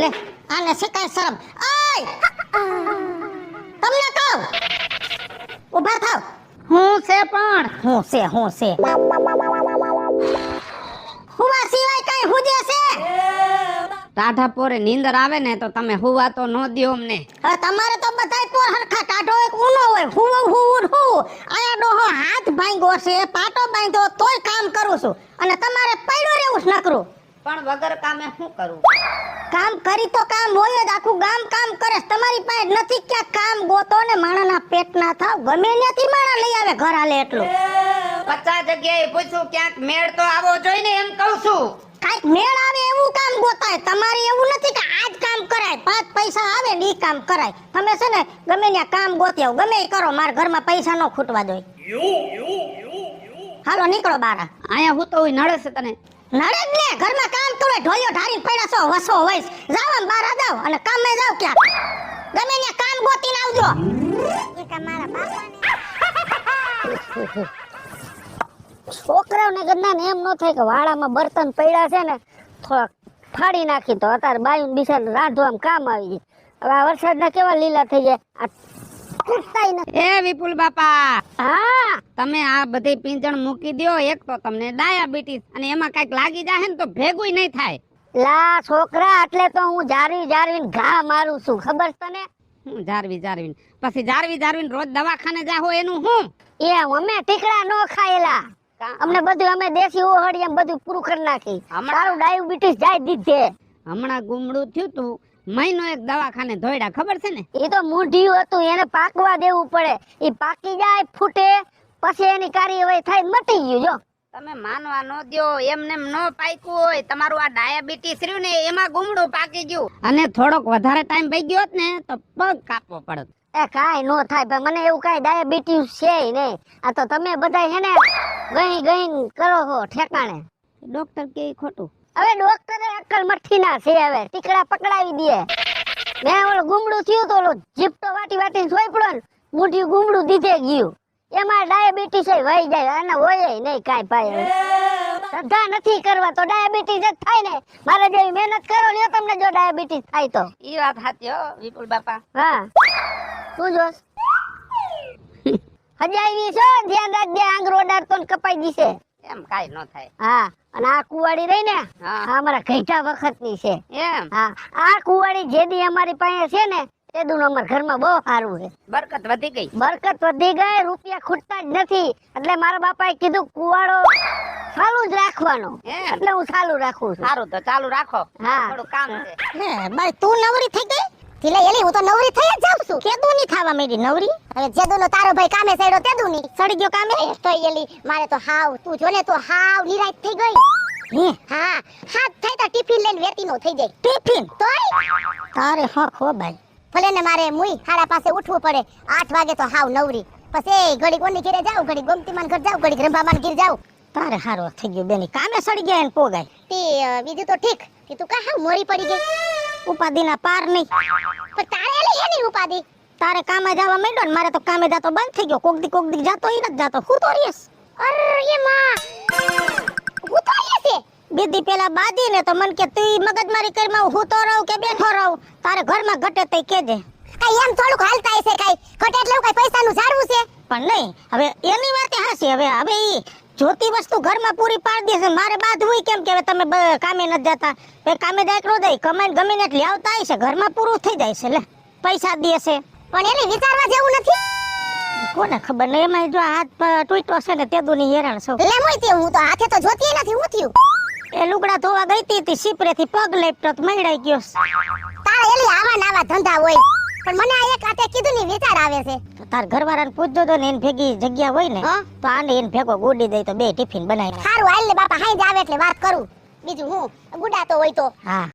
લે આને શિકાય શરમ. આય તમને કહું? ઊભા થાવ. હું છે પણ? હું છે હું છે. હુવા સિવાય કઈ હુજે છે? ટાઢા પોરે નીંદર આવે ને તો તમે હુવા તો નો દ્યો અમને. તમારે તો બધાય પોર હરખા કાઢો એક ઊનો હોય. હુવું હુવું હું. આયા ડોહો હાથ ભાંગ્યો છે પાટો બાંધ્યો તોય કામ કરું છું. અને તમારે પડ્યો રહેવું છે નકરું. પણ વગર કામે શું કરું? કામ કરી તો કામ હોય જ આખું ગામ કામ કરે તમારી પાસે નથી ક્યાં કામ ગોતો ને માણાના પેટ ના થાવ. ગમે ત્યાંથી માણા લઈ આવે ઘર હાલે એટલું. પચાસ જગ્યાએ પૂછું ક્યાંક મેળ તો આવો જોઈ ને એમ કહું છું. કાંઈક મેળ આવે એવું કામ ગોતાય. તમારે એવું નથી કે આજ કામ કરાય પાંચ પૈસા આવે ને કામ કરાય. તમે છે ને ગમે ત્યાં કામ ગોતી આવો ગમે કરો મારા ઘરમાં પૈસા ન ખૂટવા દો. હાલો નીકળો બારા અહીંયા હું તો નડે છે તને. નડે ને ઘરમાં કામ કરો, ઢોલિયો ઢારીને પડ્યા છો વસો વૈસ જાવ આમ બહાર અને મે જાવ ક્યાં? ગમે ત્યાં કામ ગોતીને આવજો. એ તમારા બાપાને. છોકરાઓને ગંદાને એમ ન થાય કે વાળામાં બર્તન પડ્યા છે ને, થોડાક ફાડી નાખી તો અત્યારે બાયું બિચાર રાંધવામાં કામ આવી જાય હવે આ વરસાદના કેવા લીલા થઈ જાય? આ ખૂટતાય નથી. એ વિપુલ બાપા. હા. તમે આ બધી પીંજણ મૂકી દો એક તો તમને ડાયાબિટીસ અને એમાં કંઈક લાગી જાય ને તો ભેગું નહીં થાય. લા છોકરા એટલે તો હું જારવી જારવીને ઘા મારું છું ખબર તને? હું જારવી જારવીને. પછી જારવી જારવીને રોજ દવાખાને જાહો એનું હું? એ અમે ટીકડા નો ખાયેલા. અમને બધું અમે દેશી ઓહળી એમ બધું પૂરું કરી નાખી. હમણાં- ડાયાબિટીસ જાય દીધે. હમણાં ગુમડું થયું તું. મહિનો એક દવાખાને ધોયડા ખબર છે ને? એ તો મૂઢિયું હતું એને પાકવા દેવું પડે. એ પાકી જાય ફૂટે પછી એની કાર્યવાહી થાય મટી ગયું જો. તમે માનવા ન દ્યો એમને એમ ન પાક્યું હોય. તમારું આ ડાયાબિટીસ રહ્યું ને એમાં ગુમડું પાકી ગયું. અને થોડોક વધારે ટાઈમ પડી ગયો ને તો પગ કાપવો પડત. એ કાઈ નો થાય ભાઈ મને એવું કાઈ ડાયાબિટીસ છે નહીં. આ તો તમે બધા હે ને ગઈ ગઈ કરો છો ઠેકાણે. ડોક્ટર કે ખોટું? હવે ડોક્ટરે અક્કલ મઠી ના છે હવે. ટીકડા પકડાવી દે. મેં ઓલું ગુમડું થયું તો ઓલો જીપટો વાટી વાટી સોઈ પડ્યો ને મૂઠી ગુમડું દીધે ગયું. એમાં ડાયાબિટીસ વહી જાય અને હોય નહીં કાંઈ પાય હવે. નથી કરવા તો ડાયાબિટીસ જ થાય ને. મારે જેવી મહેનત કરો લ્યો તમને જો ડાયાબિટીસ થાય તો. ઈ વાત સાચી હો વિપુલ બાપા. હા. શું જોશ? હજાવી છો? ધ્યાન રાખજે આંગરો ને કપાઈ દીશે એમ કાઈ ન થાય. હા અને આ કુવાડી રહી ને હા. આ અમારા ઘઈટા વખતની છે. એમ? હા આ કુવાડી જે દી અમારી પાસે છે ને એ દુન અમારા ઘરમાં બહુ સારું છે. બરકત વધી ગઈ. બરકત વધી ગઈ રૂપિયા ખૂટતા જ નથી. એટલે મારા બાપાએ કીધું કુવાડો ચાલુ જ રાખવાનો. એટલે હું ચાલુ રાખું છું. સારું તો ચાલુ રાખો. હા. થોડું કામ છે. હે બાઈ તું નવરી થઈ ગઈ? ધીલે એલી હું તો નવરી થઈ જ જાઉં છું. કેદું ની ખાવા માંડી નવરી? હવે જેદુનો તારો ભાઈ કામે સડ્યો તેદું ની સડી ગયો કામે? તો એલી મારે તો હાવ તું જો ને તો હાવ નિરાશ થઈ ગઈ. હે? હા હાથ થાય તો ટિફિન લઈને વેતી નો થઈ જાય. ટિફિન? તોય? તારે હા ખો ભાઈ. ભલે ને મારે મુઈ હાડા પાસે ઉઠવું પડે. આઠ વાગે તો હાવ નવરી. પછી ઘડી કોની ઘરે જાવ ઘડી ગોમતી માન ઘર જાવ ઘડી રંભામાન ઘર જાવ તારે હારો થઈ ગયો બેની. કામે સડી ગયા ને પોગાય. તે બીજું તો ઠીક. કે તું કા હાવ મોરી પડી ગઈ? ઉપાધિના પાર નહીં. પણ તારે એલી હેની ઉપાધિ? તારે કામે જવા માંડ્યો ને મારે તો કામે જાતો બંધ થઈ ગયો. કોક દી કોક દી જાતો ઈ ન જાતો. હું તો રીસ અરે માં! હું તો રીસ છે. પેલા બાદી ને તો મન કે તું મગજમારી કરીમાં હું તો રહું કે બેઠો રહું? તારે ઘરમાં ઘટે તઈ કેજે. કઈ એમ થોડું હાલતા હશે કઈ? ઘટે એટલે કઈ પૈસાનું ઝાડવું છે? પણ નહીં. હવે એની વાત હાસી હવે હવે ઈ જોતી વસ્તુ ઘરમાં પૂરી પાડી દેશે મારે બાદ હોય કેમ કે તમે કામે નથી જતા. એ કામે નો જાય કમાઈને ગમીને એટલે આવતા હશે ઘરમાં પૂરું થઈ જાય છે લે. પૈસા દેશે પણ એને વિચારવા જેવું નથી. કોને ખબર નહીં? એમાં જો હાથ તૂટ્યો છે ને તે દુની હેરાન છો. લે મોય તે હું તો હાથે તો જોતી નથી હું થયું? એ લુગડા ધોવા ગઈ તી તી સિપરેથી પગ લેપટો તો મૈડાઈ ગયો તારા એલી આવા નાવા ધંધા હોય. પણ મને આ એક આતે કીધું ની વિચાર આવે છે. તો તાર ઘરવાળાને પૂછજો તો ને એની ભેગી જગ્યા હોય ને તો આને એને ભેગો ગુડી દઈ તો બે ટિફિન બનાવી સારું હાલ ને બાપા હાઈ જ આવે એટલે વાત કરું. બીજું હું ગુડા તો હોય તો. હા.